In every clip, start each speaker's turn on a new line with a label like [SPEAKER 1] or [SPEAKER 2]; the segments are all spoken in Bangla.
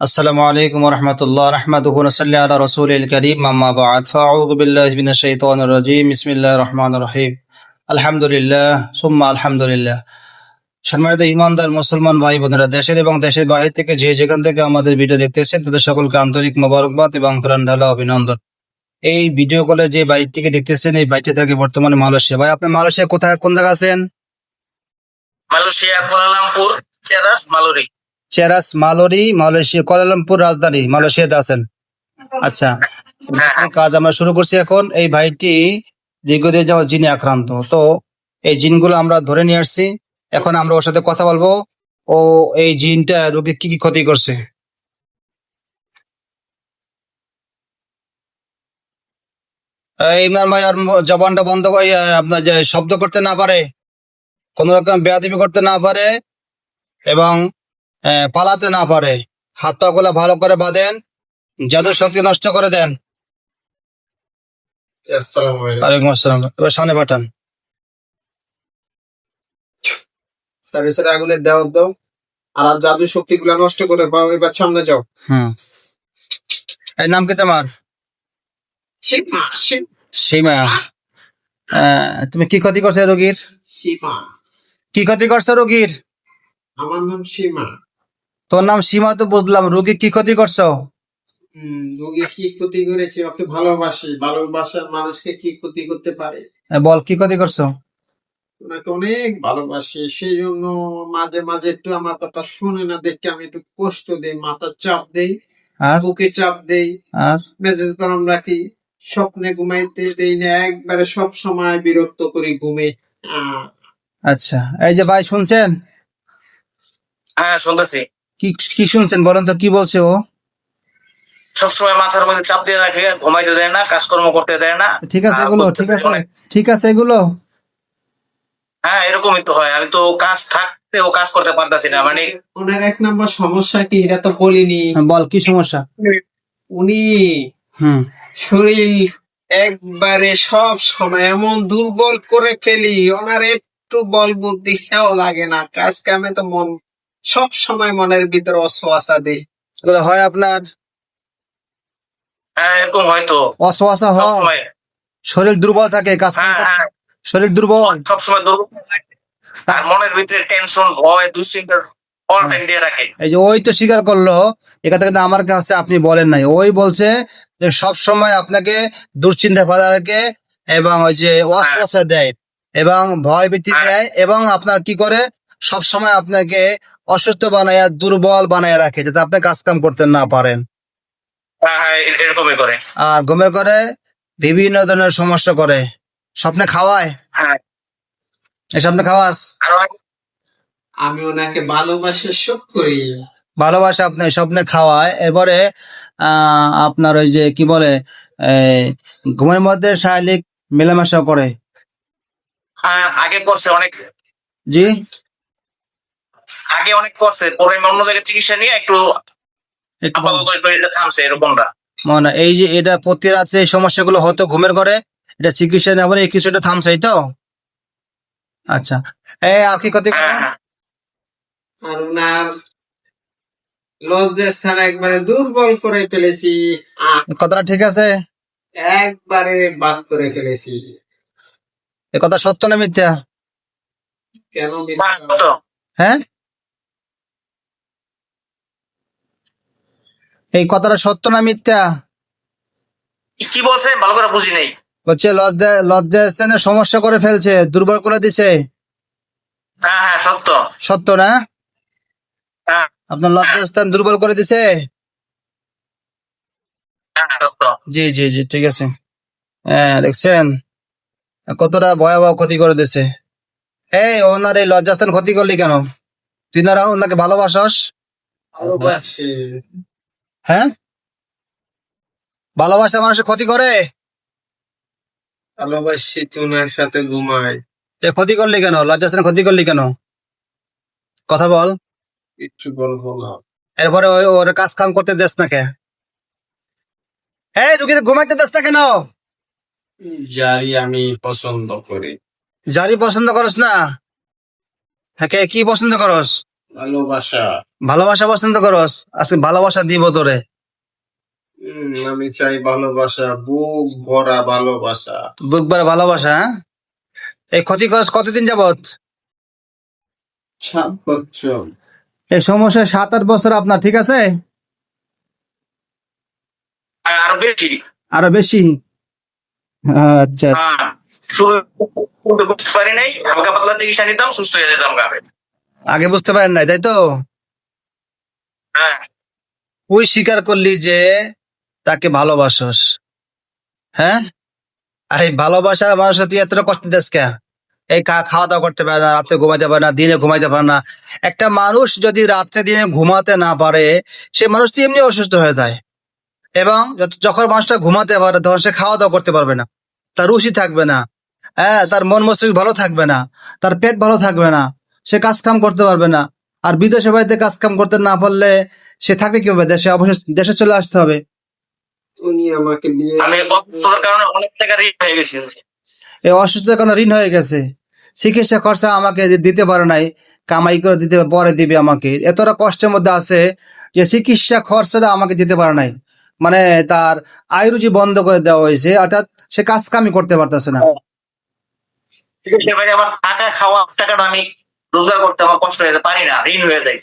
[SPEAKER 1] আসসালামু আলাইকুম রহমতুল্লাহ রহমতুহ সাল্লি আলা করিম মাম্মা বাদ। ইসমিল্লা রহমান রহিম। আলহামদুলিল্লাহ, সুম্মা আলহামদুলিল্লাহ। সম্মানিত ইমানদার মুসলমান ভাই বোনেরা, দেশের এবং দেশের বাইরে থেকে যে যেখান থেকে আমাদের ভিডিও দেখতেছেন, তাদের সকলকে আন্তরিক মোবারকবাদ এবং প্রাণ অভিনন্দন। এই ভিডিও কলে যে বাইকটিকে দেখতেছেন, এই বাইকটি থাকে বর্তমানে মালয়েশিয়া। ভাই, আপনি মালয়েশিয়া কোথায়, কোন জায়গা আছেন?
[SPEAKER 2] Malaysia, Kuala Lumpur Maluri.
[SPEAKER 1] Cheras, Maluri, Malaysia, Kuala Lumpur রাজধানী মালয়েশিয়াতে আছেন। আচ্ছা। কাজ আমরা শুরু করছি এখন। এই ভাইটি দীর্ঘদিন যাওয়া জিনে আক্রান্ত। তো এই জিনগুলো আমরা ধরে নিয়ে আসছি। এখন আমরা ওর সাথে কথা বলব। ও এই জিনটা রোগীর কি কি ক্ষতি করছে? ইমরান ভাই, আর জবানটা বন্ধ করে আপনার যে শব্দ করতে না পারে, কোন রকম বেয়াদবি করতে না পারে, এবং পালাতে না পারে। হাত পা গুলা ভালো করে বাঁধেন জাদু শক্তি নষ্ট করে দেন। ওয়ালাইকুম আসসালাম। এবার সামনে পাঠান
[SPEAKER 3] দাও। আর আর জাদু শক্তি গুলা নষ্ট করে পাও এবার সামনে যাও।
[SPEAKER 1] হুম। এই নাম কি তোমার?
[SPEAKER 3] সীমা
[SPEAKER 1] তুমি কি ক্ষতি করছ এই রোগীর?
[SPEAKER 3] সীমা।
[SPEAKER 1] কি ক্ষতি করছ রোগীর?
[SPEAKER 3] আমার নাম সীমা।
[SPEAKER 1] তোর নাম সীমা তো বুঝলাম। রোগী কি ক্ষতি করছ?
[SPEAKER 3] হম রোগী কি ক্ষতি করেছে? ওকে ভালোবাসি। ভালোবাসার মানুষকে কি ক্ষতি করতে পারে?
[SPEAKER 1] বল কি ক্ষতি করছ?
[SPEAKER 3] ওনাকে অনেক ভালোবাসি। সেই জন্য মাঝে মাঝে একটু আমার কথা শুনে না দেখে আমি একটু কষ্ট দেই মাথা চাপ দেই
[SPEAKER 1] আর?
[SPEAKER 3] বুকে চাপ দেই
[SPEAKER 1] আর?
[SPEAKER 3] মেসেজ গরম রাখি স্বপ্নে ঘুমাইতে দেই না একবারে সব সময় বিরক্ত করি ঘুমে। আহ
[SPEAKER 1] আচ্ছা এই যে ভাই শুনছেন?
[SPEAKER 2] হ্যাঁ শুনতেছি।
[SPEAKER 1] কি কি শুনছেন? বলেন তো কি বলছে ও?
[SPEAKER 2] সবসময় মাথার মধ্যে চাপ দিয়ে রাখে ঘুমাইতে দেয় না কাজকর্ম করতে দেয় না।
[SPEAKER 1] ঠিক আছে এগুলো ঠিক আছে ঠিক আছে এগুলো?
[SPEAKER 2] হ্যাঁ এরকমই তো হয়। আমি তো কাজ থাকতেও কাজ করতে পারতাছি না মানে
[SPEAKER 3] ওনার এক নম্বর সমস্যা কি? এটা তো বলিনি।
[SPEAKER 1] হ্যাঁ, বল কি সমস্যা?
[SPEAKER 3] উনি
[SPEAKER 1] হুম।
[SPEAKER 3] শরীর একবারে সব সময় এমন দুর্বল করে ফেলি ওনার একটু বল বুদ্ধি খেয়াও লাগে না কাজ কামে তো মন সব সময় মনের ভিতরে অশ্বাসা দেয়।
[SPEAKER 1] এগুলো হয় আপনার?
[SPEAKER 2] হ্যাঁ এরকম হয়তো
[SPEAKER 1] হয়? শরীর দুর্বল থাকে কাজ
[SPEAKER 2] হ্যাঁ হ্যাঁ।
[SPEAKER 1] শরীর দুর্বল?
[SPEAKER 2] সবসময় দুর্বল আর মনের ভিতরে টেনশন ভয় দুশ্চিন্তা
[SPEAKER 1] এই যে ওই তো স্বীকার করল এখান থেকে আমার কাছে আপনি বলেন নাই। ওই বলছে যে সব সময় আপনাকে দুশ্চিন্তা ফেলা রাখে এবং ওই যে অশ্বাসা দেয় এবং ভয় ভীতি
[SPEAKER 2] হ্যাঁ।
[SPEAKER 1] দেয় এবং আপনার কি করে? সব সময় আপনাকে অসুস্থ বানায় দুর্বল বানায় রাখে যাতে আপনি কাজ কাম করতে না পারেন।
[SPEAKER 2] হ্যাঁ হ্যাঁ এ- এরকমই করে।
[SPEAKER 1] আর ঘুমের করে বিভিন্ন ধরনের সমস্যা করে। স্বপ্নে খাওয়ায়?
[SPEAKER 2] হ্যাঁ।
[SPEAKER 1] এই স্বপ্নে খাওয়াস?
[SPEAKER 3] আমি ওনাকে ভালোবাসা সব করি
[SPEAKER 1] ভালোবাসা আপনার স্বপ্নে খাওয়ায়। এরপরে আহ, আপনার ওই যে কি বলে ঘুমের মধ্যে শারীরিক মেলামেশা করে।
[SPEAKER 2] হ্যাঁ, আগে করছে অনেক।
[SPEAKER 1] জি?
[SPEAKER 2] আগে অনেক করছে পরে আমি অন্য জায়গায় চিকিৎসা নিয়ে একটু
[SPEAKER 1] একটু
[SPEAKER 2] আপাতত একটু থামছে এরকমটা।
[SPEAKER 1] মানে এই যে এটা প্রতি রাত্রে এই সমস্যাগুলো হতো ঘুমের ঘরে এটা চিকিৎসা নেওয়ার এই কিছুটা থামছে তো? আচ্ছা। এই আর কি
[SPEAKER 2] হ্যাঁ
[SPEAKER 3] আর ওনার লজ্জার স্থান একবারে দুর্বল করে ফেলেছি।
[SPEAKER 1] কথাটা ঠিক আছে?
[SPEAKER 3] একবারে বাদ করে ফেলেছি।
[SPEAKER 1] এ কথা সত্য না মিথ্যা?
[SPEAKER 3] কেন মিথ্যা?
[SPEAKER 1] হ্যাঁ? এই কথাটা সত্য না মিথ্যা?
[SPEAKER 2] কি বলছে? ভালো করে বুঝি নেই।
[SPEAKER 1] হচ্ছে লজ্জা লজ্জা স্থানে সমস্যা করে ফেলছে দুর্বল করে দিছে।
[SPEAKER 2] হ্যাঁ হ্যাঁ সত্য।
[SPEAKER 1] সত্য না?
[SPEAKER 2] হ্যাঁ।
[SPEAKER 1] আপনার লজ্জা স্থান দুর্বল করে দিছে?
[SPEAKER 2] হ্যাঁ
[SPEAKER 1] জি জি জি ঠিক আছে। হ্যাঁ দেখছেন? কতটা ভয়াবহ ক্ষতি করে দিছে। এই ওনার এই লজ্জাস্থান ক্ষতি করলি কেন? তুই না ওনাকে ভালোবাসস?
[SPEAKER 3] ভালোবাসি।
[SPEAKER 1] হ্যাঁ? ভালোবাসা মানুষের ক্ষতি করে?
[SPEAKER 3] ভালোবাসি তুনার সাথে ঘুমাই।
[SPEAKER 1] এ ক্ষতি করলি কেন? লজ্জাস্থান ক্ষতি করলি কেন? কথা বল।
[SPEAKER 3] কিচ্ছু বলব না
[SPEAKER 1] এরপরে ওই ওর কাজ কাম করতে দেস না কে? এই রুগীর ঘুমাইতে দেস না কেন?
[SPEAKER 3] যারই আমি পছন্দ করি।
[SPEAKER 1] জারি পছন্দ করস না? হ্যাঁ কে কি পছন্দ করস?
[SPEAKER 3] ভালোবাসা।
[SPEAKER 1] ভালোবাসা পছন্দ করস? আজকে ভালোবাসা দিব তোরে।
[SPEAKER 3] উম, আমি চাই ভালোবাসা বুক ভরা ভালোবাসা।
[SPEAKER 1] বুক ভরা ভালোবাসা হ্যাঁ? এই ক্ষতি করস কতদিন যাবত
[SPEAKER 3] সাত বছর।
[SPEAKER 1] এই সমস্যা সাত আট বছর আপনার ঠিক আছে?
[SPEAKER 2] আর বেশি।
[SPEAKER 1] আরও বেশি? আচ্ছা।
[SPEAKER 2] হ্যাঁ পারি নাই হালকা পাতলা চিকিৎসা নিতাম সুস্থ হয়ে যেতাম গাবে।
[SPEAKER 1] আগে বুঝতে পারেন নাই তাই তো?
[SPEAKER 2] হ্যাঁ।
[SPEAKER 1] তুই স্বীকার করলি যে তাকে ভালোবাসস। হ্যাঁ? আর ভালোবাসার মানুষকে তুই এতটা কষ্ট দিস কে? এই খাওয়া দাওয়া করতে পারে না রাতে ঘুমাইতে পারে না দিনে ঘুমাইতে পারে না। একটা মানুষ যদি রাত্রে দিনে ঘুমাতে না পারে সে মানুষটি এমনি অসুস্থ হয়ে যায়। এবং যখন মানুষটা ঘুমাতে পারে তখন সে খাওয়া দাওয়া করতে পারবে না। তার রুচি থাকবে না। হ্যাঁ তার মন মস্তিষ্ক ভালো থাকবে না। তার পেট ভালো থাকবে না। সে কাজ কাম করতে পারবে না। আর বিদেশে বাড়িতে কাজ কাম করতে না পারলে সে থাকবে কীভাবে? দেশে অবশ্যই দেশে চলে আসতে হবে।
[SPEAKER 3] উনি আমাকে
[SPEAKER 2] আমি কারণে অনেক টাকা ঋণ হয়ে গেছি।
[SPEAKER 1] এই অসুস্থতার কারণে ঋণ হয়ে গেছে। চিকিৎসা খরচা আমাকে দিতে পারে নাই। কামাই করে দিতে পরে দিবে আমাকে। এতটা কষ্টের মধ্যে আছে যে চিকিৎসা খরচাটা আমাকে দিতে পারে নাই। মানে তার আয়ুরুজি বন্ধ করে দেওয়া হয়েছে অর্থাৎ সে কাজ কামই করতে পারতেছে না।
[SPEAKER 2] আমার টাকা খাওয়া টাকাটা আমি রোজগার করতে আমার কষ্ট হয়ে যায় পারি না ঋণ হয়ে যায়।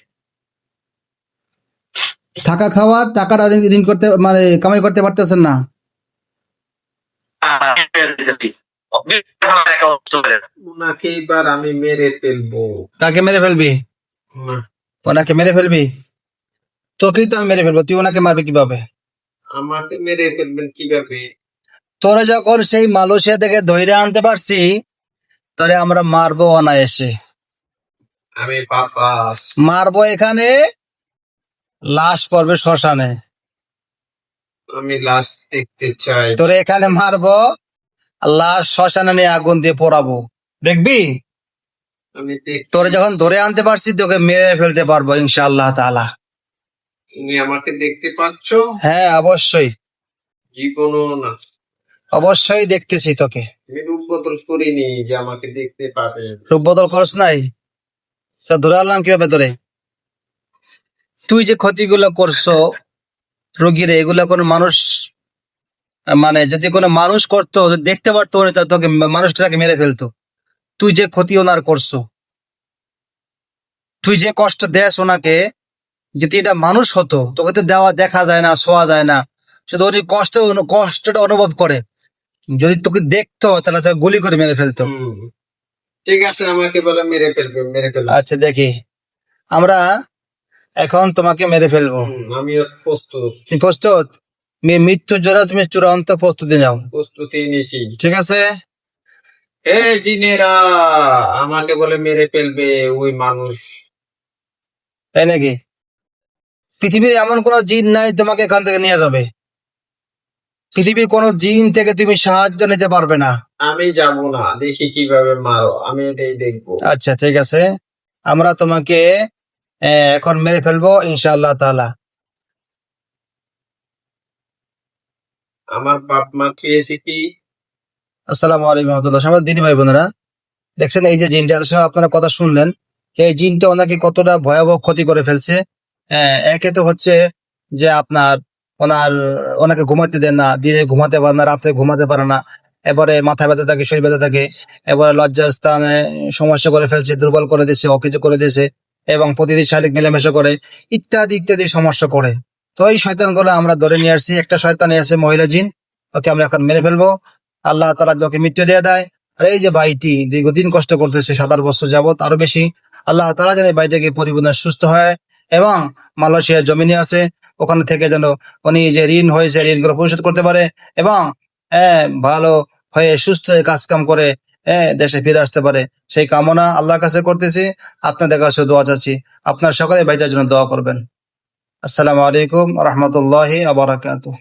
[SPEAKER 1] থাকা খাওয়া টাকাটা ঋণ- করতে মানে কামাই করতে পারতেছেন না।
[SPEAKER 2] হ্যাঁ।
[SPEAKER 3] ওনাকে এবার আমি মেরে ফেলব।
[SPEAKER 1] কাকে মেরে ফেলবি? ওনাকে মেরে ফেলবি? তোকেই তো আমি মেরে ফেলব তুই ওনাকে মারবি কীভাবে?
[SPEAKER 3] আমাকে মেরে ফেলবেন কীভাবে?
[SPEAKER 1] তোরা যখন সেই মালয়েশিয়া থেকে ধৈর্য আনতে পারছি তোরে আমরা মারবো অনায়াসে।
[SPEAKER 3] আমি
[SPEAKER 1] মারবো এখানে লাশ পড়বে শ্মশানে।
[SPEAKER 3] আমি লাশ দেখতে চাই।
[SPEAKER 1] তোরে এখানে মারবো লাশ শ্মশানে নিয়ে আগুন দিয়ে পোড়াবো। দেখবি?
[SPEAKER 3] আমি দেখ
[SPEAKER 1] তোরে যখন ধরে আনতে পারছি তোকে মেরে ফেলতে পারব ইনশাআল্লাহ তাআলা।
[SPEAKER 3] তুমি আমাকে দেখতে পাচ্ছ?
[SPEAKER 1] হ্যাঁ অবশ্যই।
[SPEAKER 3] জীবনও না।
[SPEAKER 1] অবশ্যই দেখতেছি তোকে।
[SPEAKER 3] আমি রূপ বদল করিনি যে আমাকে দেখতে পাবেন
[SPEAKER 1] রূপ বদল করস নাই? তা ধরে আনলাম কীভাবে তোরে তুই যে ক্ষতিগুলো করছ, রোগীরে, এগুলো কোনো মানুষ মানে যদি কোনো মানুষ করতো দেখতে পারতো উনি তা তোকে মেরে ফেলতো। তুই যে ক্ষতি ওনার করছ, তুই যে কষ্ট দেস ওনাকে, যদি এটা মানুষ হতো, তোকে তো দেওয়া দেখা যায় না, শোয়া যায় না। শুধু উনি কষ্ট, কষ্টটা অনুভব করে। যদি তোকে দেখতো, তাহলে তোকে গুলি করে মেরে ফেলতো।
[SPEAKER 3] ঠিক আছে আমাকে বলে মেরে ফেলবে মেরে ফেলবে।
[SPEAKER 1] আচ্ছা দেখি। আমরা এখন তোমাকে মেরে ফেলব।
[SPEAKER 3] আমি প্রস্তুত।
[SPEAKER 1] তুমি প্রস্তুত? মৃত্যুর জন্য তুমি চূড়ান্ত প্রস্তুতি নাও।
[SPEAKER 3] প্রস্তুতি নিয়েছি।
[SPEAKER 1] ঠিক আছে?
[SPEAKER 3] এই জিনেরা আমাকে বলে মেরে ফেলবে ওই মানুষ।
[SPEAKER 1] তাই নাকি? পৃথিবীর এমন কোন জিন নাই তোমাকে এখান থেকে নিয়ে যাবে। পৃথিবীর কোন জিন থেকে তুমি সাহায্য নিতে পারবে না।
[SPEAKER 3] আমি যাব না। দেখি কীভাবে মারো। আমি এটাই দেখব।
[SPEAKER 1] আচ্ছা ঠিক আছে। আমরা তোমাকে এখন মেরে ফেলব ইনশাআল্লাহ তাআলা।
[SPEAKER 3] আমার বাপ মা খেয়েছে কি?
[SPEAKER 1] আসসালামু আলাইকুম রহমতুল্লাহ। সবাই দিদি ভাই বোনেরা দেখছেন এই যে জিনটা এত আপনারা কথা শুনলেন। এই জিনটা ওনাকে কতটা ভয়াবহ ক্ষতি করে ফেলছে। একে তো হচ্ছে যে আপনার ওনার, ওনাকে ঘুমাতে দেন না দিনে ঘুমাতে পারে না, রাতে ঘুমাতে পারে না, এবারে মাথা ব্যথা থাকে, শরীর ব্যথা থাকে, এবারে লজ্জাস্থানে সমস্যা করে ফেলছে, দুর্বল করে দিয়েছে অকিছু করে দিয়েছে এবং প্রতিদিন শারীরিক মেলামেশা করে, ইত্যাদি ইত্যাদি সমস্যা করে। তো এই শয়তানগুলো আমরা ধরে নিয়ে আসছি, একটা শয়তান আছে মহিলা জিন, ওকে আমরা এখন মেরে ফেলব। আল্লাহ তালা যাকে মৃত্যু দিয়ে দেয়। আর এই যে ভাইটি দীর্ঘদিন কষ্ট করতেছে, সাত আট বছর যাবত আরও বেশি, আল্লাহ তালা যেন এই ভাইটাকে পরিপূর্ণ সুস্থ হয় এবং মালয়েশিয়ার জমিনে আছে। ওখানে থেকে যেন উনি যে ঋণ হয়েছে, ঋণগুলো পরিশোধ করতে পারে এবং ভালো হয়ে সুস্থ হয়ে কাজকাম করে দেশে ফিরে আসতে পারে। সেই কামনা আল্লাহর কাছে করতেছি। আপনাদের কাছে দোয়া চাচ্ছি। আপনার সকলে ভাইটার জন্য দোয়া করবেন। আসসালামু আলাইকুম রহমতুল্লাহ আবরাকাতুহ